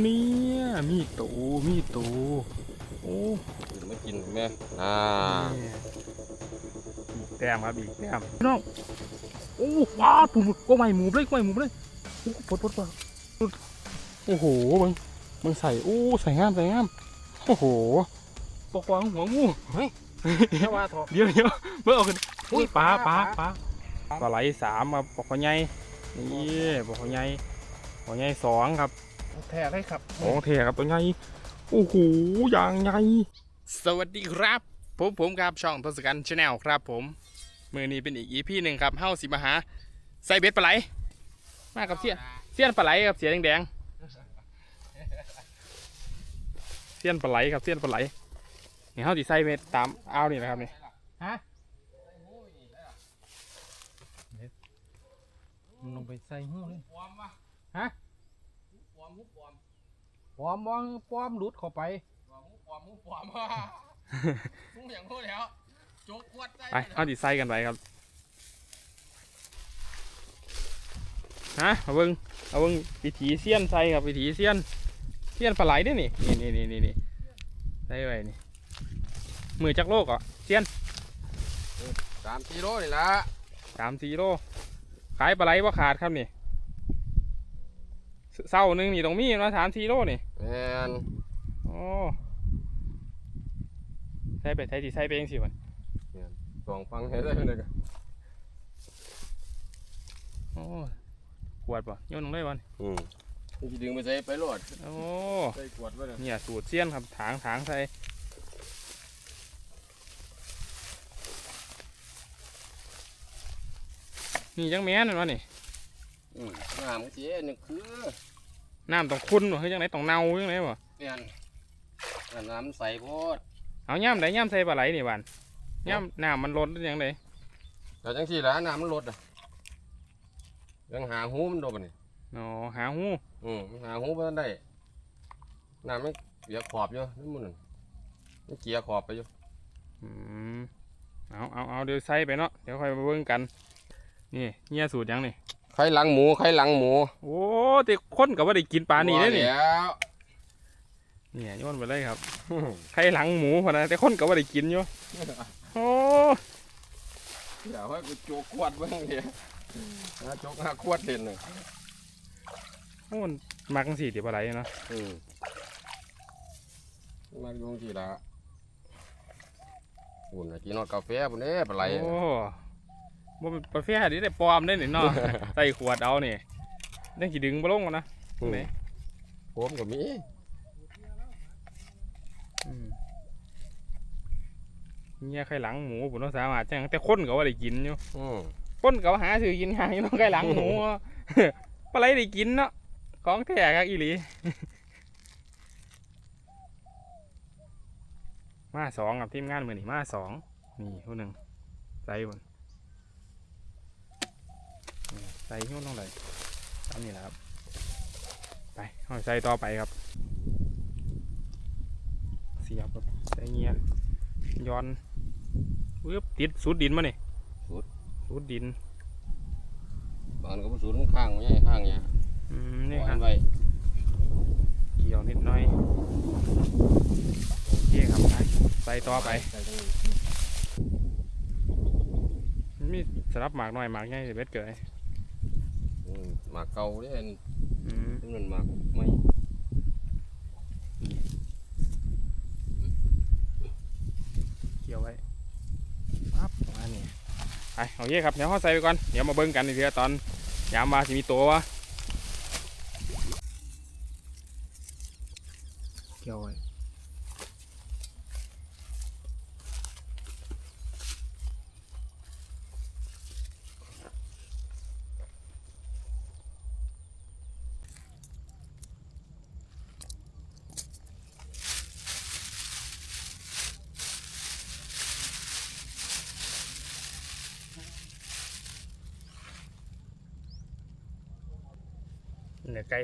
เนี่ยมีดโตมีดโตโอ้กินไม่กินแม่อ่าเนี่ยอีกแต้มครับอีกแต้มพี่น้องโอ้ว้าวปูก็ไม่หมูเลยก็ไม่หมูเลยโอ้ปวดปวดปวดโอ้โหมึงมึงใส่โอ้ใส่งามใส่งามโอ้โหปกวางหัวงูแค่ว่าทอเดี๋ยวเดี๋ยวเมื่อเอาขึ้นอุ้ยปลาปลาปลาปลาไหลสามครับปลาขอใหญ่นี่ปลาขอใหญ่ขอใหญ่สองครับ แท้เลยครับของเทครับตัวใหญ่โอ้โหอย่างใหญ่สวัสดีครับผมผมครับช่องทศกัณฐ์ชาแนลครับผมมือนี้เป็นอีกอีพีหนึ่งครับเฮ้าสิมาหาใส่เบ็ดปลาไหลมากับเสี้ยนเสี้ยนปลาไหลครับเสียแดงๆเสี้ยนปลาไหลครับเสี้ยนปลาไหลนี่เฮ้าสิใส่เบ็ดตามอ้าวนี่นะครับนี่ฮะมันลงไปใส่หูเลยปอมวะฮะปอมมุกปอม ปอมมองปอมหลุดเข้าไปปอมมุกปอมมุกปอมว่ะมุกอย่างพูดแล้วจกขวดใจไปเอาดิไซกันไปครับ ฮะ เอาเบิ้งเอาเบิ้งวิถีเซียนไซครับวิถีเซียนเซียนปลาไหลเด้วยนี่ นี่นี่นี่นี่นี่ใส่ไว้นี่ มือจักโลกอะเซียนสามกิโลนี่ละสามสี่โล ขายปลาไหลว่าขาดครับนี่ เสเศร้าหนึ่งนี่ต้องมีมาสามสี่โลนี่แมนโอ้ใส่ไปใส่ดิใส่ไปเองสิมันสองฟังเห็นได้เลยกันโอ้ขวดป่ะโยนลงได้วันอืมนี่ดึงไปใส่ไปโหลดโอ้ใส่ขวดไว้เลยเนี่ยสูตรเซียนครับถางถางใส่นี่จังแม่นนั่นวะนี่อืมน้ำเจ๊นี่คือ น้ำต้องคุ้นวะเฮ้ยจังไหนต้องเน่าจังไหนวะเปลี่ยนอันน้ำใส่โพดเอาย่ำไหนย่ำใส่ปลาไหลนี่วันย่ำน้ำมันลดหรือยังไงแล้วจังสี่ละน้ำมันลดอะยังหาหูมันโดนปะนี่อ๋อหาหูอืมหาหูมันได้น้ำมันเกียขอบอยู่นี่มันนั่นมันเกียขอบไปอยู่อืมเอาเอาเอาเดี๋ยวใส่ไปเนาะเดี๋ยวค่อยมาเบิ่งกัน นี่เนี่ยสูตรยังนี่ ไข่หลังหมูไข่หลังหมูโอ้แต่คนกับว่าได้กินปลานี่ได้อนี่ว่าแล้วเนี่ยโยนไปเลยครับไข่หลังหมูพอนะแต่คนกับว่าได้กินอยู่โอ้เดี๋ยวให้กูโจกขวดบ้างเดียวนะโจกหาขวดเด่นเลยโหมันมักจังสี่เดี๋ยวปลาไหลเนาะอืมมาดูทีละอุ่นน่ะกินนอดกาแฟปุ่นเด้ปลาไหลโอ้ บ่เป็นประเภทนี้ได้ปลอมได้หนิเนาะ ใส่ขวดเอานี่ยังสิดึงบ่ลงอะนะอืม ไหนผมก็มีอืมเนี่ยไข่หลังหมูผมต้องสามารถจังแต่คนก็ว่าได้กินอยู่อืมคนก็หาซื้อกินหาอยู่เนาะไข่หลังหมูปลาไหลได้กินเนาะของแท้ครับอีหลี มาสองกับทีมงานมือนี่มาสองนี่ผู้หนึ่งใส่บนนี่ใส่หิ้วลงเลยทำนี่แหละครับ ไปเอาใส่ต่อไปครับ เสียบครับใส่เงียย้อนวืบติดสูดดินมาเนี่ยสูดดินบางก็บ่สูนข้างไว้ข้างเนี่ยอืมนี่ปล่อยครับไว้เกี่ยวนิดหน่อยโอเคครับไปใส่ต่อไปใส่ตรงนี้มันมีสลับหมากหน่อยหมากใหญ่สิเบ็ดเกยอืม หมากเก่าเด้นอืมนี่มันหมากไม่เกี่ยวไว้ปั๊บประมาณนี้ไปเอาเย่ครับเดี๋ยวเขาใส่ไปก่อนเดี๋ยวมาเบิ้งกันอีกทีตอนยามมาสิมีตัววะเกี่ยวไว้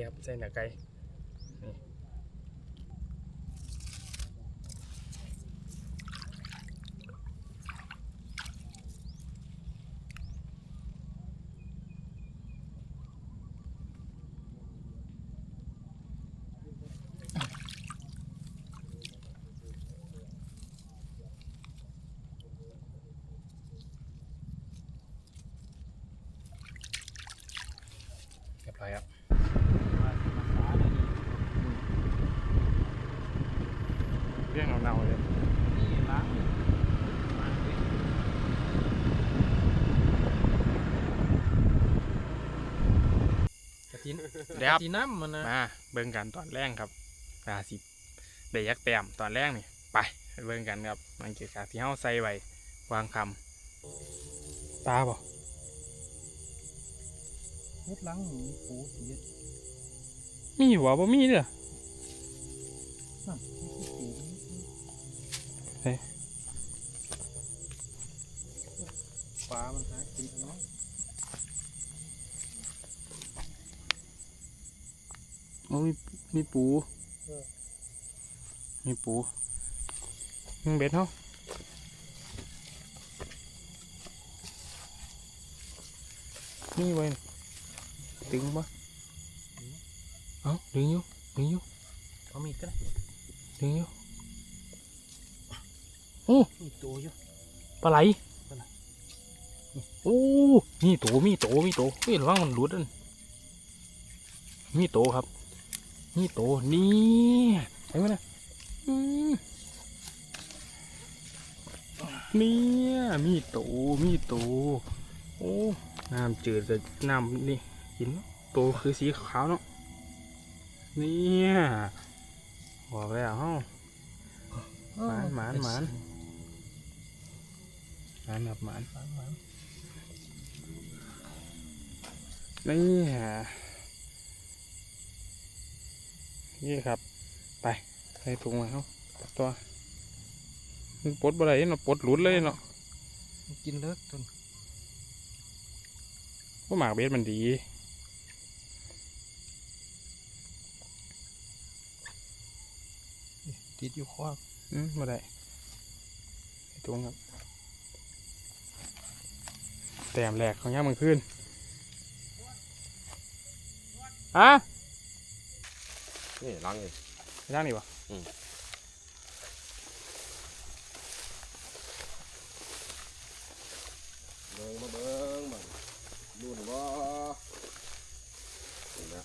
ครับไส้หนังไก่เรีบร้อยครับ เดี๋เดี๋ยยววตีน้ำมันนะมาเบิ่งกันตอนแรกครับราสิบเดี๋ยวยักแต้มตอนแรกนี่ไปไปเบิ่งกันครับมันเกี่ยวกับที่เฮาใส่ไว้วางคำตาบ่เฮ็ดล้างหมูปูเสียดมีหัวบ่มีเด้อนั่นนี่คือปูนี่เฮ้ยปลามันหากินเนาะ โอ้มีมีปูมีปูมึงเบ็ดเฮามีไว้นี่ตึงบ่เอ้าดึงอยู่ดึงอยู่เอามีดก็ได้ดึงอยู่มีตัวอยู่ปลาไหลปลาไหลโอ้ มีโตมีโตมีโตเฮ้ยระวังมันหลุดอันมีโตครับ มีโตนี่เห็นไหมนะเนี่ยมีโตมีโตโอ้น้ำจืดกับน้ำนี่กินโตคือสีขาวเนาะเนี่ยบอกแล้วเฮ้าหมานหมานหมานหมานแบบหมานหมานหมาน นี่ฮะนี่ครับ ไปใส่ถุงมาเขาตัวมันปลดบ่ได้เนาะปลดหลุดเลยเนาะมันกินเลิกจนว่าหมากเบสมันดีติดอยู่คออืมบ่ได้ใส่ถุงครับ แต้มแรกของย่ามมึงขึ้นอะ นี่ล้างนี่ไปทางนี้วะเบิ่งมาเบิ่งบัดรุ่นบ่นี่นะ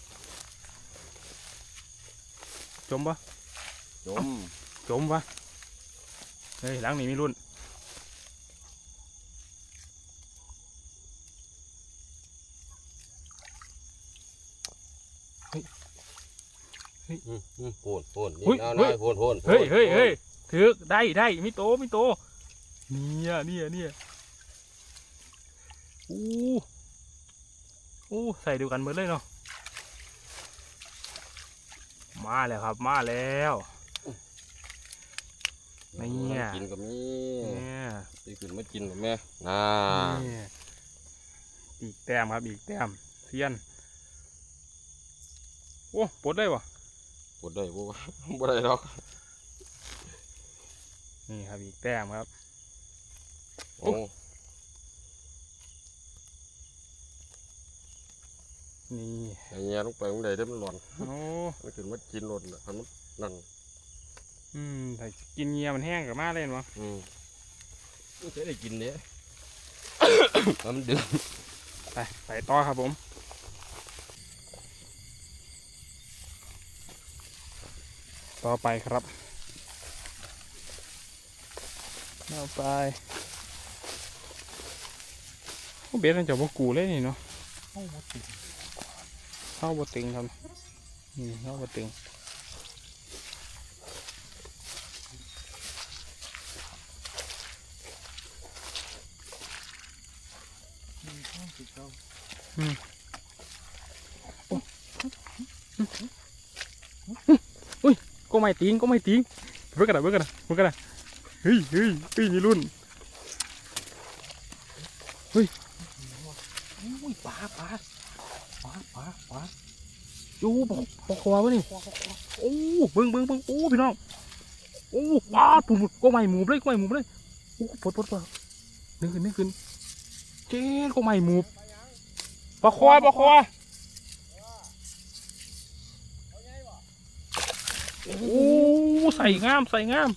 จมปะจมจมปะเฮ้ยหลังนี้มีรุ่น อืมอืม โผนโผนนี่เฮ้ยเอาเฮ้น้อยยโผนโผนเฮ้ยเฮ้ยโผนเฮ้ยถือได้ได้มีโตมีโตเนี่ยเนี่ยเนี่ยอู้อู้ใส่เดียวกันหมดเลยเนาะมาแล้วครับมาแล้วเนี่ยกินกับมีเนี่ยไปขึ้นมากินกับแม่น่าเนี่ยอีกแต้มครับอีกแต้มเซียนโอ้ปลดได้วะ ปวดได้บ่บ่ได้หรอก นี่ครับอีกแต้มครับ โอ้ นี่ไอ้เงี้ยลงไปมันได้เด้อมันร้อนโอ้มันขึ้นมากินร้อนน่ะมันนั่น อืมแต่กินเงียมันแห้งกับมาเล่นวะอืมมันจะได้กินเนี้ยมันดึงไปไปต่อครับผม ต่อไปครับต่อไปโอ้เบสมันจะบ่กูเลยนี่เนาะเข้าหมดติดเข้าบ่ตึงครับนี่เข้าบ่ตึงมีข้าวติดเรา ก็ ไม่ติงก็ไม่ติงเบิ่งกันนะเบิ่งกันนะเบิ่งกันนะเฮ้ยเฮ้ยเฮ้ยมีรุ่นอุ้ยปลาปลาปลาปลาปลาจูบอกบอกคอวะนี่โอ้เบิ่งเบิ่งเบิ่งโอ้พี่น้องโอ้ปลาปุ่มก็ไม่หมูบเลยก็ไม่หมูบเลยโอ้ปลดปลดปลดนึกขึ้นนึกขึ้นเจ๊ก็ไม่หมูบปลาคอปลาคอ โอ้ใส่งามใส่งาม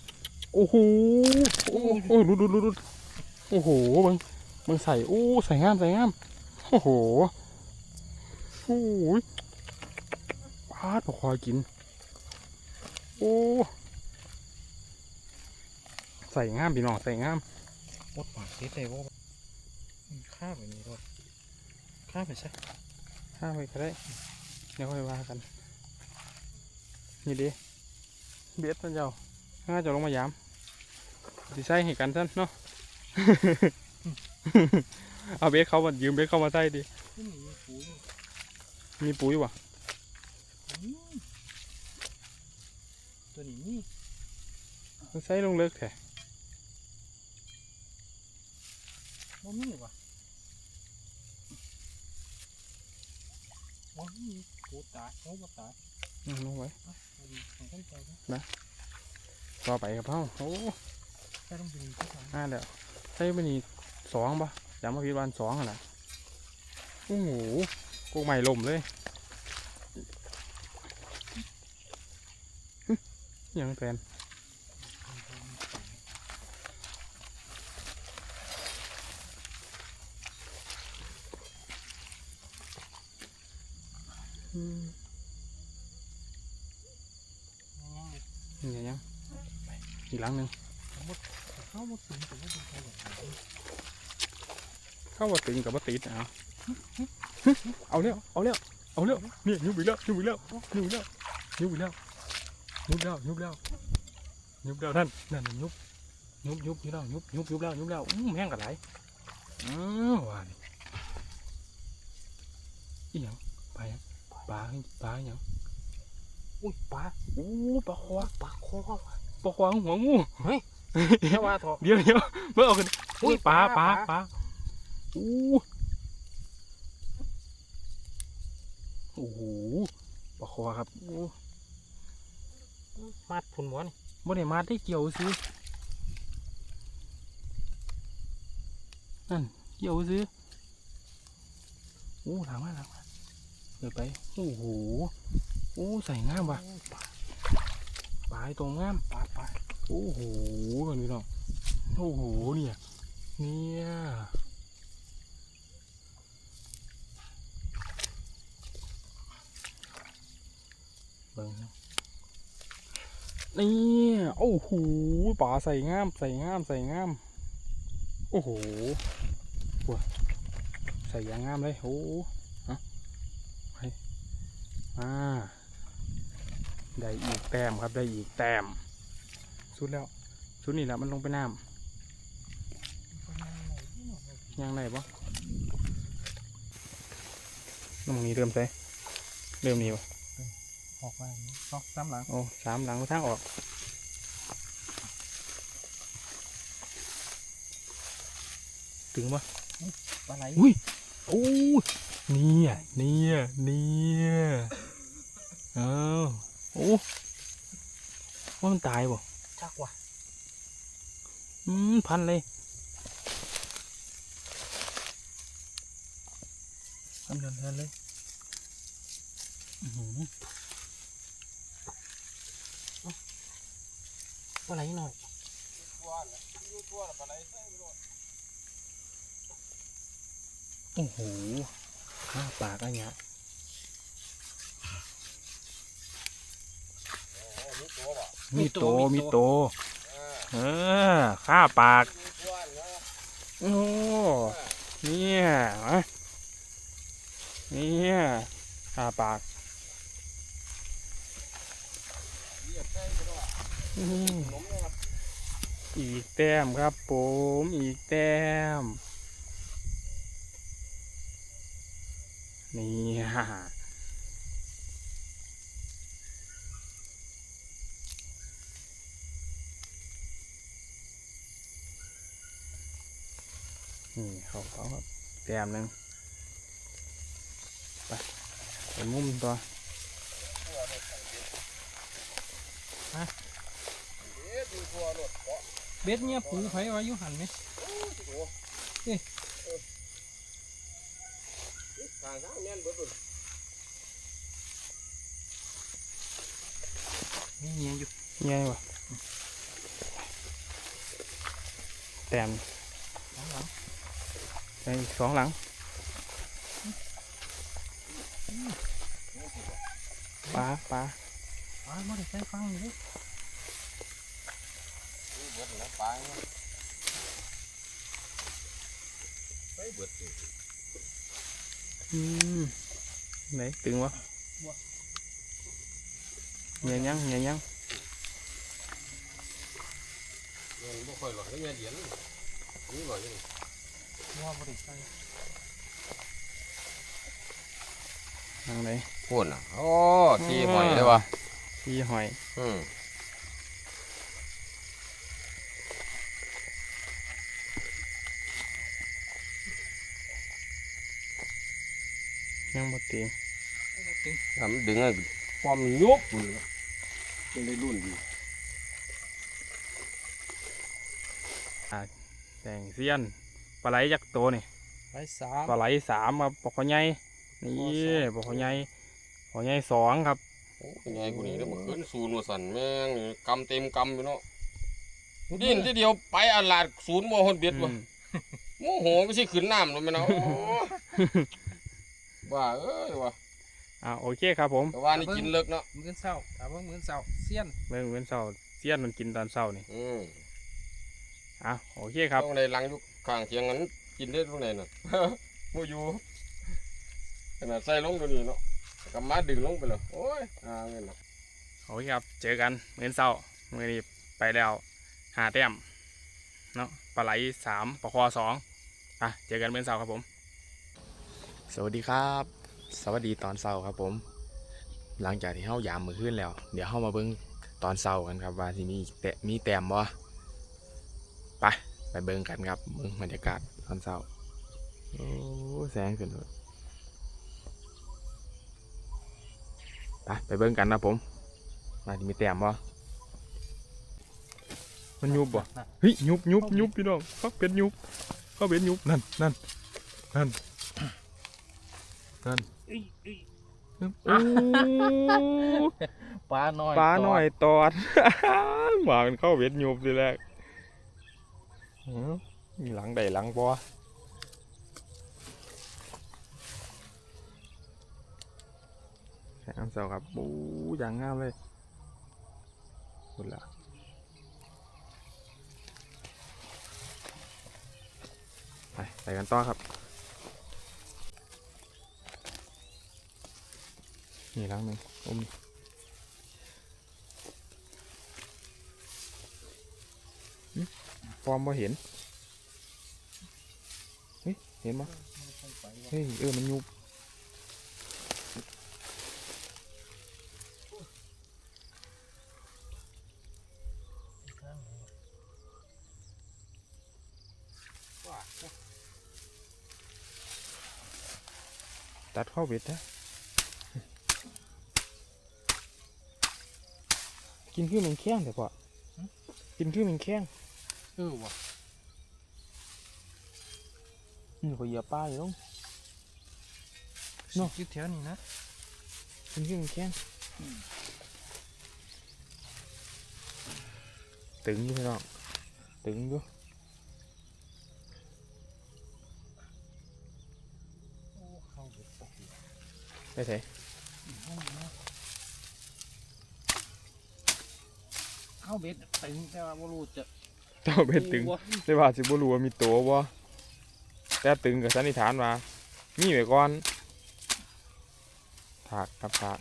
โอ้โหโอ้โอ้ดูดูดูดูโอ้โหเบิ่งเบิ่งใส่โอ้ใส่งามใส่งามโอ้โหโอ้ยปาดปลาคอยกิน โอ้ใส่งามพี่น้องใส่งามหมดปากติดเลยว่าข้าแบบนี้รถข้าไปซะห้าไปก็ได้เดี๋ยวค่อยว่ากัน นี่ดิ เบ็ดนั่นเจ้าห้าจะลงมายามสิใส่ให้กันท่านเนาะ เอาเบ็ดเขามายืมเบ็ดเขามาใส่ดินี่มีปูอยู่มีปุ๋ยวะอืมตัวนี้นี่มันใส่ลงเลิกแท้บ่มีว่ะอ๋อนี่ปูตายโอ้บ่ตาย อืมลงไว้เอาดีของท่านใจนะต่อไปกับเฮาโอ้แค่ต้องดูที่สามห้าแล้วใส่ไปนี่สองปะจำมาพิดวันสองอะนะโอ้โหกูใหม่ลมเลยหึยังแฟนอืม นี่ไงยังอีกหลังหนึ่งเข้าว่าเป็นใครแบบนี้เข้าว่าตึงกับว่าติดนะเอาเอาเร็วเอาเร็วเอาเร็วเนี่ยยุบอีกแล้วยุบอีกแล้วยุบอีกแล้วยุบอีกแล้วยุบแล้วยุบแล้วยุบแล้วนั่นนั่นยุบยุบยุบยุบแล้วยุบยุบยุบแล้วยุบแล้วอู้แห้งกันไหลอ้าวว่านี่อีหยังปลาปลาปลาหยัง อุ้ยปลาอู้ปลาคอปลาคอปลาคอหัวงูแค่ว่าถอดเดี๋ยวเดี๋ยวเมื่อเอาขึ้นอุ้อุ้ยยปลาปปลาลาปลาอู้โอ้โหปลาคอครับโอ้มัดพุ่นหมอนบ่ได้มาได้เกี่ยวซื้อนั่นเกี่ยวซื้อโอ้ถามว่าถามว่าเดี๋ยวไปโอ้โห โอ้ใส่งามว่ะปลายตรงงามปลาปลาโอ้โหกันพี่น้องโอ้โหเนี่ยเนี่ยเบิ่งนี่โอ้โหป่าใส่งามใส่งามใส่งาม โอ้โหว้าใส่ยางงามเลยโอ้โหฮะไปอ่า ได้อีกแต้มครับได้อีกแต้มสุดแล้วสุดนี่แหละมันลงไปน้ำย่างไหนปะน้ำนี้เริ่มใส่เริ่มนี้ปะออกมาสองสามหลังโอ้สามหลังทางออกถึงปะปลาไหลอุ้ยโอ้เนี่ยเนี่ยเนี่ยเอ้า โอ้ว่ามันตายบ่จักว่ะอืมพันเลยพันเดินเดินเลยอื้อหือปลาไหลหน่อยโอ้โหข้าปากอะไรเงี้ย มีโตมีโต เออข้าปาก โอ้เนี่ยฮะเนี่ยข้าปากอืมอีกแต้มครับผม อีกแต้ม นี่ฮ่า นี่เขาเขาครับแต้มหนึ่งไปไปมุมตัวเบ็ดเนี่ยปูไผไว้อยู่หันไหมทางทางแม่นเบิดเบิดนี่เงี้ยอยู่เงี้ยวะแต้มส องหลังไปอีกสองหลังอืมปลาปลา วปลาเนี่ยไปเบิดสิอืมไหนตึงวะเงียยังเงียยังเงินบ่ค่อยหลอกได้เงินเหรียญนี่หลอกยังว่าไม่ได้ใส่ทางไหนพูดอะโอ้ที่หอยเลยวะพี่หอย อืมยังบ่ตีทำดึงให้ความนยุบเลยเป็นได้รุ่นดีแต่งเสี้ยนป ลาไหลยักษ์โตนี่ใส่สามปลาไหลสามครับปลาขอใหญ่นี่ปลาขอใหญ่ขอใหญ่สองครับโอ้ยไงกูนี่ได้มาขึ้นศูนย์มาสั่นแม่งนี่กำเต็มกำอยู่เนาะดิ้นทีเดียวไปอาลาดศูนย์บ่ฮนเบ็ดอืวะมโมโหไม่ใช่ขึ้นน้ำหรอกแม่เนาะโอ้บ้าเอ้ยวะอ่าโอเคครับผมแต่ว่านี่กินเลิกเนาะมื้อเช้าถามว่ามื้อเช้าเสี้ยนเมื่อวันเสาร์เสี้ยนมันกินตอนเช้านี่อืมอะโอเคครับต้องในลังอยุก ข้างเคียงนั้นกินได้ตรงไหนน่ะมูอยู่ขนาดใส่ลงตัวนี้เนาะกำมาดึงลงไปเลยโอ้ยอ่าเงินเนาะโอเคครับ เจอกันเมื่อเช้าเมื่อนี้ไปแล้วหาแต้มเนาะปลาไหลสามปลาคอสองอะเจอกันเมื่อเช้าครับผม สวัสดีครับ สวัสดีตอนเช้าครับผม หลังจากที่เฮายามมือขึ้นแล้ว เดี๋ยวเฮามาเบิ่งตอนเช้ากันครับว่าสิมีแตะมีแต้มบ่ไปไป เบิ่งกันครับเบิ่งบรรยากาศตอนเช้าโอ้แสงขึ้นเลยไปไปเบิ่งกันนะผม มาสิมีแต้มบ่มันยุบบ่เฮ้ยยุบยุบยุบพี่น้องเขาเป็นยุบเขาเป็นยุบนั่นนั่นนั่นนั่นเอ้ยเอ้ยโอ้ปลาน้อยปลาหน่อยตอดหมามันเข้าเวทยุบทีแรกเอ้า มีหลังใดหลังบ่แสงเสาครับโอ้อย่างงามเลยคุดละไปไปกันต่อครับ นี่หลังหนึ่งอุ้ม ฟอร์มบ่เห็นเฮ้ยเห็นมั้ยเฮ้ยเออมันยุบตัดเข้าเบ็ดนะกินคือมันแข้งแต่พอกินคือมันแข้ง เออว่ะนี่ก็เหยียบป้าอยู่ตรงเนอะอยู่แถวนี้นะกินคือมันแข้งตึงอยู่พี่น้องตึงอยู่โอ้เข้าเบ็ดตกอยู่ไปไสเข้าเบ็ดตึงแต่ว่าบ่รู้จะ เจ้าเบ็ดตึงโอ้วะได้ว่าสิบ่รู้ว่ามีตัวบ่แต่ตึงกับสันนิษฐานว่ามีไว้ก่อนถากครับถาก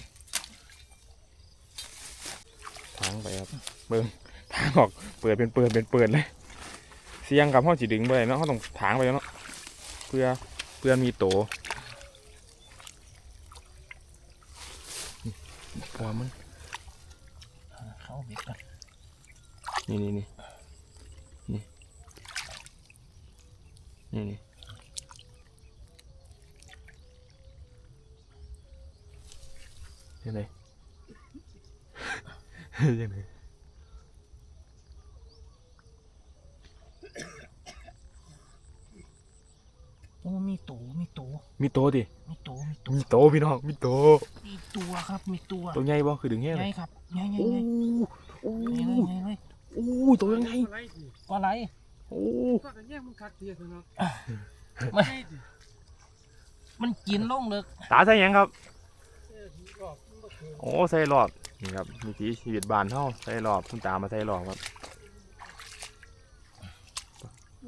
ทางไปครับเบิ่งทางออกเปิดเป็นเปิดเป็นเปิดเลยเสียงกับห้องสิดึงไปเนาะเขาต้องถางไปเนาะเพื่อเพื่อมีโตหัวมันเข้าเบ็ดกันนี่นี่นี่ นี่นี่นี่ยังไงยังไงโอ้มีตูมีตูมีโตดิมีตูมีตูมีโตพี่น้องมีโตมีตัวครับมีตัวตัวใหญ่บ่คือดึงแห้งใหเลญ่ยครับใหญ่ใหญ่โอ้ใหญ่โอ้ใหญ่เลยใหญ่เลย โอ้ตัวยังไง ปลาไหลโอ้มันมันกินลงเลยตาใส่หยังครับ โอ้ใส่รอบนี่ครับวิถีชีวิตบ้านเฮาใส่รอบคุณตามาใส่รอบครับ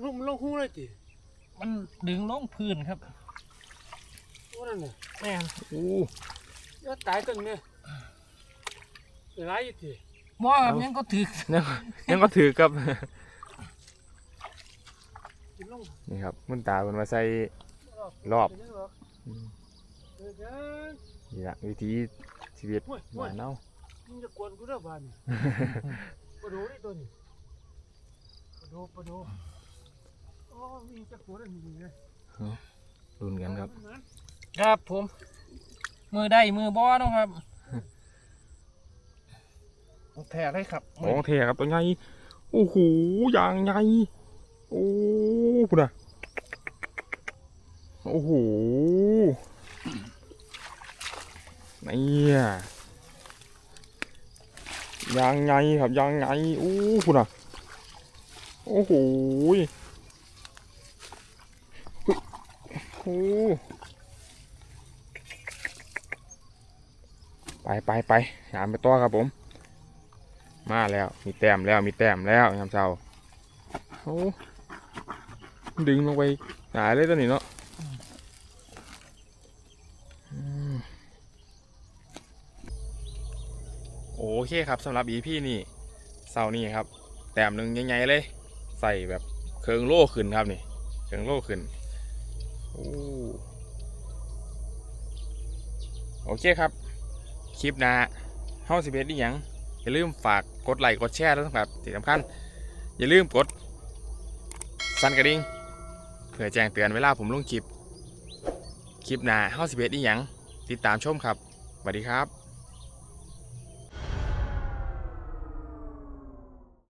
ลงลงหูเลยติมันดึงลงพื้นครับว่านั่นน่ะแม่นโอ้อย่าตายกันเนี่ยเป็นไรอยู่ติหมอครับยังก็ถือยังยังก็ถือกับกิ นลงนี่ครับคุณตาเป็นมาใส่รอบเป็นยังหรอกอืมเออจ้านี่ละวิถีชีวิตโอ้ยโอ้บ้ายนเฮามึงจะกวนกูเด้อบ้านนี่ปลาโดนี่ตัวนี้ปลาโดปลาโดโอ้มีจักตัวนั่นมีเลยรุนกันครับ ครับผม มือได้มือบอเนาะครับแท้เลยครับโอ้เทครับตัวใหญ่โอ้โหอย่างใหญ่ โอ้พุดนะโอ้โหเนี่ยยางใหญ่ครับยางใหญ่โอ้พุดนะโอ้โหโอ้ไปไปไปหามไปต่อครับผม มาแล้วมีแต้มแล้วมีแต้มแล้วยามเช้าโอ้ ดึงลงไปหายเลยตัวนี้เนาะโอเคครับสำหรับอีพี่นี่เสานี้ครับ แต้มหนึ่งใหญ่ๆเลย ใส่แบบเคืองโล่ขึ้นครับนี่เคืองโล่ขึ้นโอ้โอเคครับ คลิปน้าเฮาสิบเพชรอีหยังอย่าลืมฝากกดไลค์กดแชร์ด้วยนะครับที่สำคัญ อย่าลืมกด สั่นกระดิ่ง พื่อแจ้งเตือนเวลาผมลงคลิป คลิปหน้าเฮาสิเฮ็ดอีหยัง ติดตามชมครับสวัสดีครับ